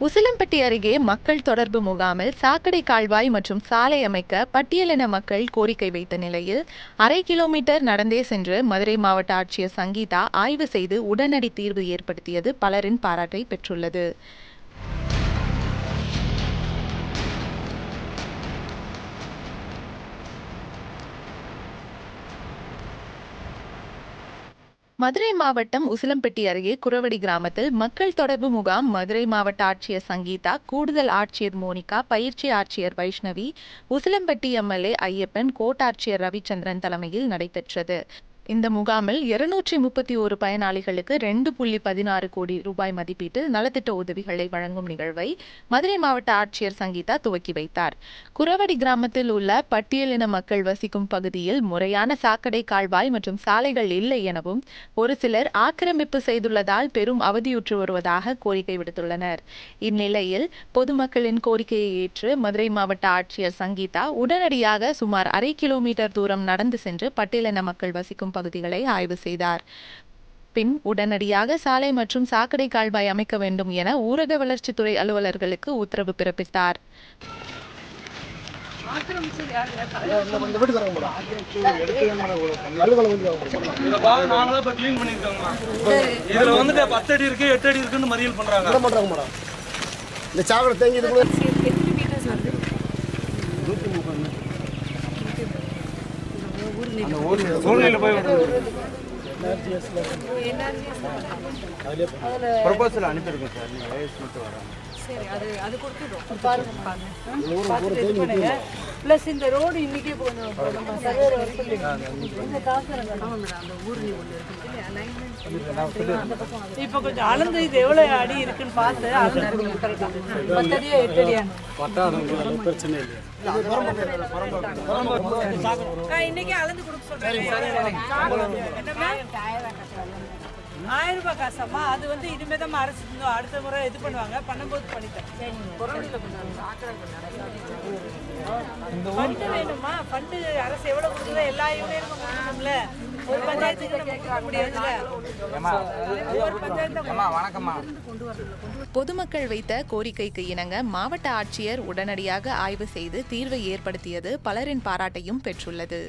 உசிலம்பட்டி அருகே மக்கள் தொடர்பு முகாமில் சாக்கடை கால்வாய் மற்றும் சாலை அமைக்க பட்டியலின மக்கள் கோரிக்கை வைத்த நிலையில் அரை கிலோமீட்டர் நடந்தே சென்று மதுரை மாவட்ட ஆட்சியர் சங்கீதா ஆய்வு செய்து உடனடி தீர்வு ஏற்படுத்தியது பலரின் பாராட்டை பெற்றுள்ளது. மதுரை மாவட்டம் உசிலம்பட்டி அருகே குரவடி கிராமத்தில் மக்கள் தொடர்பு முகாம் மதுரை மாவட்ட ஆட்சியர் சங்கீதா கூடுதல் ஆட்சியர் மோனிகா பயிற்சி ஆட்சியர் வைஷ்ணவி உசிலம்பட்டி எம்எல்ஏ ஐயப்பன் கோட்டாட்சியர் ரவிச்சந்திரன் தலைமையில் நடைபெற்றது. இந்த முகாமில் இருநூற்றி முப்பத்தி ஒரு பயனாளிகளுக்கு ரெண்டு புள்ளி பதினாறு கோடி ரூபாய் மதிப்பீட்டில் நலத்திட்ட உதவிகளை வழங்கும் நிகழ்வை மதுரை மாவட்ட ஆட்சியர் சங்கீதா துவக்கி வைத்தார். குரவடி கிராமத்தில் உள்ள பட்டியலின மக்கள் வசிக்கும் பகுதியில் முறையான சாக்கடை கால்வாய் மற்றும் சாலைகள் இல்லை எனவும் ஒரு சிலர் ஆக்கிரமிப்பு செய்துள்ளதால் பெரும் அவதியுற்று வருவதாக கோரிக்கை விடுத்துள்ளனர். இந்நிலையில் பொதுமக்களின் கோரிக்கையை ஏற்று மதுரை மாவட்ட ஆட்சியர் சங்கீதா உடனடியாக சுமார் அரை கிலோமீட்டர் தூரம் நடந்து சென்று பட்டியலின மக்கள் வசிக்கும் பகுதிகளை ஆய்வு செய்தார். பின் உடனடியாக சாலை மற்றும் சாக்கடை கால்வாய் அமைக்க வேண்டும் என ஊரக வளர்ச்சித்துறை அலுவலர்களுக்கு உத்தரவு பிறப்பித்தார். இதுல வந்துட்டு பத்து அடி இருக்கு எட்டு அடி இருக்குன்னு மறியல் பண்றாங்க. இந்த சாக்கடை தேங்கி இது கூட சூழ்நிலை போய் ப்ரொபோசல் அனுப்பியிருக்கோம் சார். நீங்கள் வயசு மட்டும் வராங்க சரி அது அது கொடுத்துடும் பாருங்க பாருங்க. ப்ளஸ் இந்த ரோடு இன்னைக்கே கொஞ்சம் இப்போ கொஞ்சம் அளந்து இது எவ்வளோ அடி இருக்குன்னு பார்த்து அளந்து கொடுங்க கரெக்டாக பத்து அடியா எட்டு அடியா? பிரச்சனை இல்லை இன்னைக்கே அளந்து கொடுக்க சொல்றேன். ஆயிரம் ரூபாய் காசாம்மா. அது வந்து இனிமே தான் அரசு அடுத்த முறை இது பண்ணுவாங்க. பண்ணும்போது பண்ணித்தரேன். புறவழியில் ஃபண்டு வேணுமா? ஃபண்டு அரசு எவ்வளவு கொடுக்குதோ எல்லா யூனியனுக்கும் கொடுக்கணும்ல. ஒரு பஞ்சாயத்துக்கு நம்ம கொடுக்க முடியாதுல்ல. ஒரு பஞ்சாயத்து பொதுமக்கள் வைத்த கோரிக்கைக்கு இணங்க மாவட்ட ஆட்சியர் உடனடியாக ஆய்வு செய்து தீர்வை ஏற்படுத்தியது பலரின் பாராட்டையும் பெற்றுள்ளது.